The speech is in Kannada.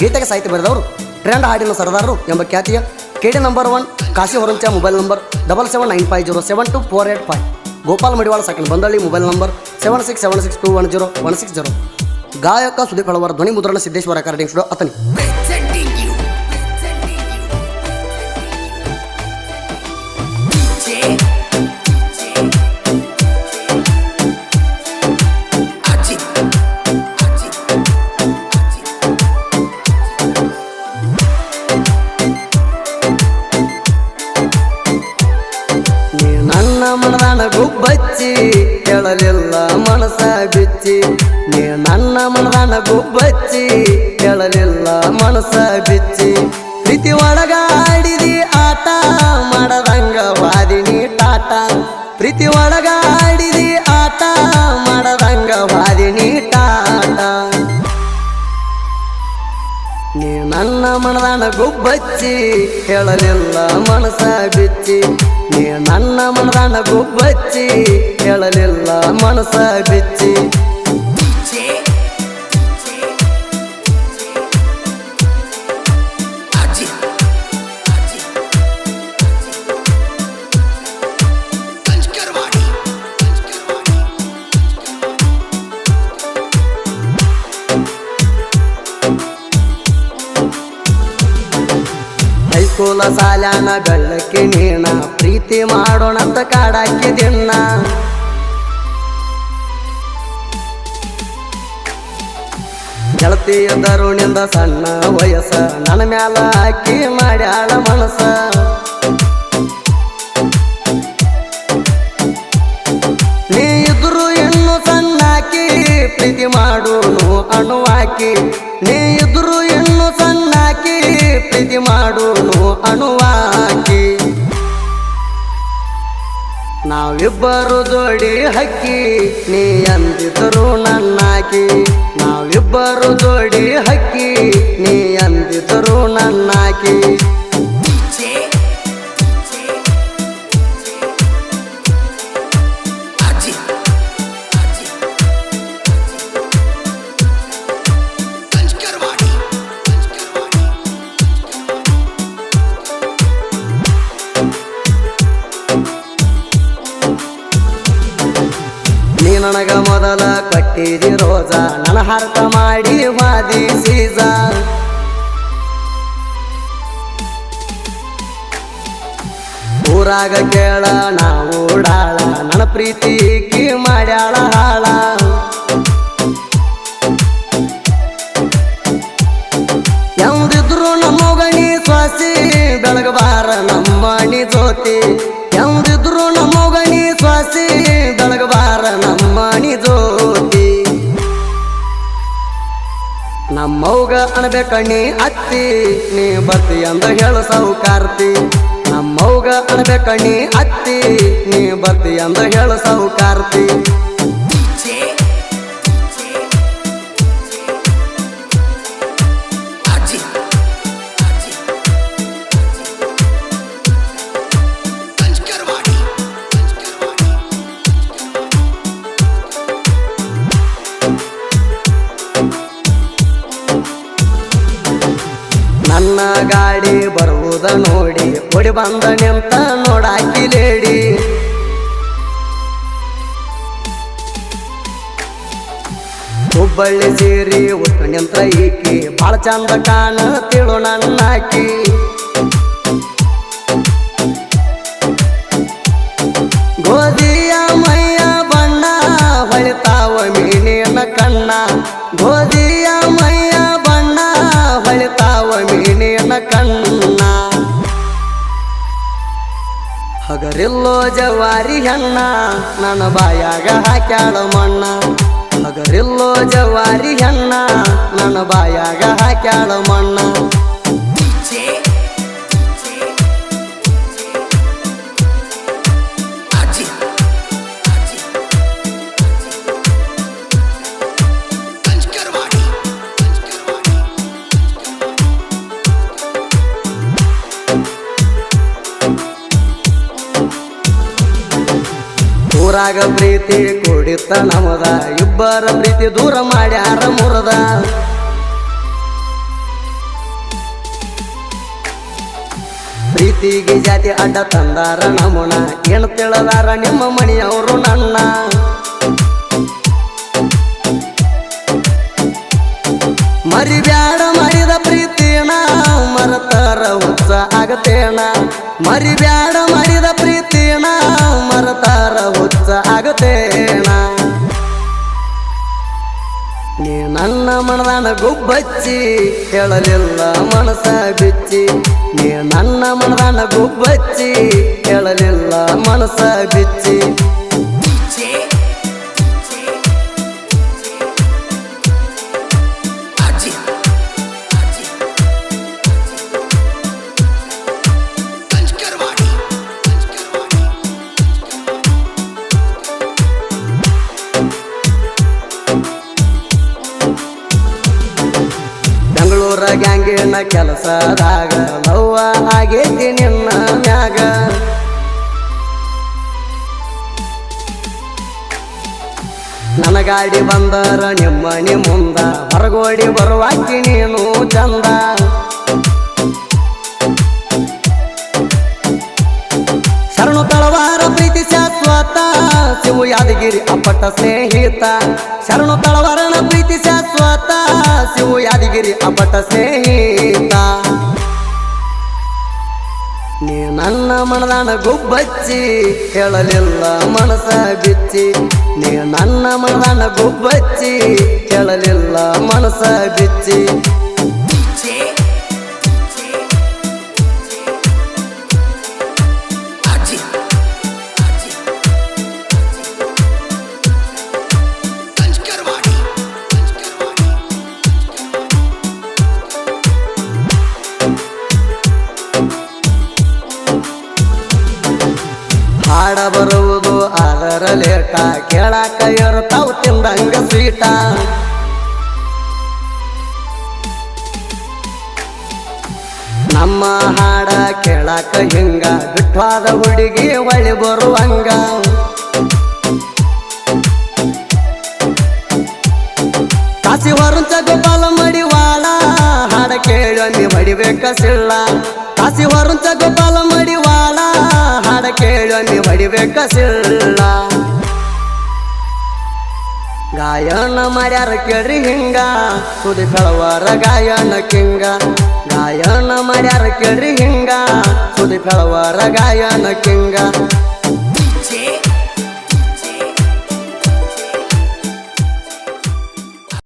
ಗೀತೆಗೆ ಸಾಹಿತ್ಯ ಬರೆದವರು ಟ್ರೆಂಡ್ ಹಾಡಿನ ಸರದಾರರು ಎಂಬ ಖ್ಯಾತಿಯ K D number one Kashi Horancha mobile number double seven nine five zero seven two four eight five. Gopal Madivala Sakal Bandalli mobile number seven six seven six two one zero one six zero. ಗಾಯಕ ಸುದೀಪ್ ಹಳವರ ಧ್ವನಿ ಮುದ್ರಣ ಸಿದ್ದೇಶ್ವರ ರೆಕಾರ್ಡಿಂಗ್ ಸ್ಟುಡಿಯೋ ಅತನಿ ಗುಬ್ಬಚ್ಚಿ ಕೇಳಲಿಲ್ಲ ಮನಸ ಬಿಚ್ಚಿ. ನೀ ನನ್ನ ಮನದಾನ ಗುಬ್ಬಚ್ಚಿ ಕೇಳಲಿಲ್ಲ ಮನಸ ಬಿಚ್ಚಿ. ಪ್ರೀತಿ ಒಳಗ ಆಡಿದಿ ಆಟ, ಮಾಡದಂಗ ವಾದಿನಿ ಟಾಟ. ಪ್ರೀತಿ ಒಳಗ ಆಡಿದಿ ಆಟ, ಮಾಡದಂಗ ವಾದಿನಿ ಟಾಟ. ನೀ ನನ್ನ ಮನದಾನ ಗುಬ್ಬಚ್ಚಿ ಹೇಳಲಿಲ್ಲ ಮನಸ ಬಿಚ್ಚಿ. ನೀ ನನ್ನ ಮನದಾನ ಗುಬ್ಬಚ್ಚಿ ಹೇಳಲಿಲ್ಲ ಮನಸ ಬಿಚ್ಚಿ. ಹೈಸ್ಕೂಲ ಸಾಲಾನ ಬೆಳ್ಳಕ್ಕೆ ನೀಣ ಪ್ರೀತಿ ಮಾಡೋಣಂತ ಕಾಡಾಕಿ ದಿನ್ನ ಗೆಳತಿಯ ತರುಣಿಂದ ಸಣ್ಣ ವಯಸ್ಸ ನನ್ನ ಮ್ಯಾಲ ಹಾಕಿ ಮಾಡ್ಯಾಳ ಮನಸ ನೀ ಇದ್ರು ಇನ್ನು ಸಣ್ಣಾಕಿ, ಪ್ರೀತಿ ಮಾಡೋನು ಅಣುವಾಕಿ ನೀ ಇದ್ರು ಪ್ರೀತಿ ಮಾಡೋನು ಅನುವಾಕಿ. ನಾವಿಬ್ಬರು ಜೋಡಿ ಹಕ್ಕಿ, ನೀ ಅಂದಿದ್ರು ನನ್ನಾಕಿ. ನಾವಿಬ್ಬರು ಜೋಡಿ ಹಕ್ಕಿ, ನೀ ಅಂದಿದ್ರು ನನ್ನಾಕಿ. ನನಗ ಮೊದಲ ಕಟ್ಟಿದಿ ರೋಜ. ನನ್ನ ಹರ್ತ ಮಾಡಿ ವಾದಿ ಸೀಜ. ಊರಾಗ ಕೇಳ, ನಾವು ಓಡಾಳ ನನ್ನ ಪ್ರೀತಿ ಕಿ ಮಾಡ್ಯಾಳ ಹಾಳ. ಯಾವುದಿದ್ರು ನಮ್ಮ ಗಣಿ ಸ್ವಾಸಿ ಬೆಳಗಬಾರ ನಮ್ಮ ನೀ ಜ್ಯೋತಿ. ಎಂದಿದ್ರು ನಮ್ಮವ್ಗ ಅನ್ಬೇಕಣ್ಣಿ ಅತ್ತಿ ನೀ ಬರ್ತಿ ಅಂದ ಹೇಳು ಸಾಹುಕಾರ್ತಿ ನಮ್ಮವ್ಗ ಅನ್ಬೇಕಣ್ಣಿ ಅತ್ತಿ ನೀ ಬರ್ತಿ ಅಂದ ಹೇಳು ಸೌಕಾರ್ತಿ ನನ್ನ ಗಾಡಿ ಬರುವುದ ನೋಡಿ. ಓಡಿ ಬಂದ ನಿಂತ ನೋಡಾಕಿ ಲೇಡಿ. ಹುಬ್ಬಳ್ಳಿ ಸೇರಿ ಉತ್ತ ನಿಂತ ಈಕಿ. ಬಾಳ ಚಂದ ಕಾಣ ತಿಳು ನನ್ನಾಕಿ. ಗೋಧಿಯ ಮೈಯ ಬಣ್ಣ ಹೊಳಿತಾವ ಮೀನಿನ ಕಣ್ಣ. ಗೋಧಿಯ ಮೈಯ ಹಗರಿಲ್ಲೋ ಜವಾರಿ ಹೆಣ್ಣ ನನ್ನ ಬಾಯಾಗ ಹಾಕ್ಯಾಳ ಮಣ್ಣ. ಹಗರಿಲ್ಲೋ ಜವಾರಿ ಹೆಣ್ಣ ನನ್ನ ಬಾಯಾಗ ಹಾಕ್ಯಾಳ ಮಣ್ಣ. ಇಬ್ಬರಾಗ ಪ್ರೀತಿ ಕುಡಿತ ನಮದ. ಇಬ್ಬರ ಪ್ರೀತಿ ದೂರ ಮಾಡ್ಯಾರ ಮುರದ. ಪ್ರೀತಿಗೆ ಜಾತಿ ಅಡ್ಡ ತಂದಾರ ನಮನ. ಏನು ತಿಳದಾರ ನಿಮ್ಮ ಮನೆಯವರು ನನ್ನ. ಮರಿಬ್ಯಾಡ ಮರಿದ ಪ್ರೀತಿನಾ ಮರತರ ಹುಚ್ಚ ಆಗತೇನ? ಮರಿಬ್ಯಾಡ, ಮರಿದ ಪ್ರೀತಿನ ಮರತಾರ ಹುಚ್ಚ ಆಗತೇನ? ನೀ ನನ್ನ ಮನದಾನ ಗುಬ್ಬಚ್ಚಿ, ಹೇಳಲಿಲ್ಲ ಮನಸ ಬಿಚ್ಚಿ. ನೀ ನನ್ನ ಮನದಾನ ಗುಬ್ಬಚ್ಚಿ, ಹೇಳಲಿಲ್ಲ ಮನಸ ಬಿಚ್ಚಿ. ಬೆಂಗಳೂರ ಗ್ಯಾಂಗಿನ ಕೆಲಸದಾಗ ಲವ್ವ ಆಗೈತಿ ನಿನ್ನ ಮ್ಯಾಗ. ನನ್ನ ಗಾಡಿ ಬಂದರ ನಿಮ್ಮನಿ ಮುಂದ, ಹೊರಗೋಡಿ ಬರುವಾಕಿ ನೀನು ಚಂದ. ಶರಣು ತಳವಾರ ಪ್ರೀತಿ ಶಾಶ್ವತ, ಶಿವು ಯಾದಗಿರಿ ಅಪ್ಪಟ ಸ್ನೇಹಿತ. ಶರಣು ತಳವಾರನ ಪ್ರೀತಿ ಶಾಶ್ವತ ಶಿವು ಯಾದಗಿರಿ ಅಪಟ ಸ್ನೇಹಿತ ನೀ ನನ್ನ ಮನದಾನ ಗುಬ್ಬಚ್ಚಿ, ಹೇಳಲಿಲ್ಲ ಮನಸ ಬಿಚ್ಚಿ. ನೀ ನನ್ನ ಮನದಾನ ಗುಬ್ಬಚ್ಚಿ, ಹೇಳಲಿಲ್ಲ ಮನಸ ಬಿಚ್ಚಿ. ಹಾಡ ಬರುವುದು ಅದರ ಲೇಟ ಕೇಳಾಕ ಇರ್ತಾವ್, ತಿಂದಂಗ ಸ್ವೀಟ. ನಮ್ಮ ಹಾಡ ಕೇಳಾಕ ಹಿಂಗ, ಬಿಟ್ವಾದ ಹುಡುಗಿ ಒಳಿ ಬರುವಂಗ. ಕಾಸಿ ಹೊರಂಚ ಗೋಪಾಲ ಮಡಿವಾಳ, ಹಾಡ ಕೇಳಿ ಮಡಿಬೇಕ ಸಿಳ್ಳ. ಕಾಸಿ ಹೊರಂಚ ಗೋಪಾಲ ಮಡಿವಾಳ ಹಾಡ ನೀ ಹೊಡಿಬೇಕ ಸಿಳ್ಳ ಗಾಯನ ಮರ್ಯಾರ ಕೇಳ್ರಿ ಹಿಂಗ. ಸುದಿ ಫೆಳವರ ಗಾಯನ ಕಿಂಗ. ಗಾಯನ ಮರ್ಯಾರ ಕೇಳ್ರಿ ಹಿಂಗ. ಸುದಿ ಫೆಳವರ ಗಾಯನ ಕಿಂಗ.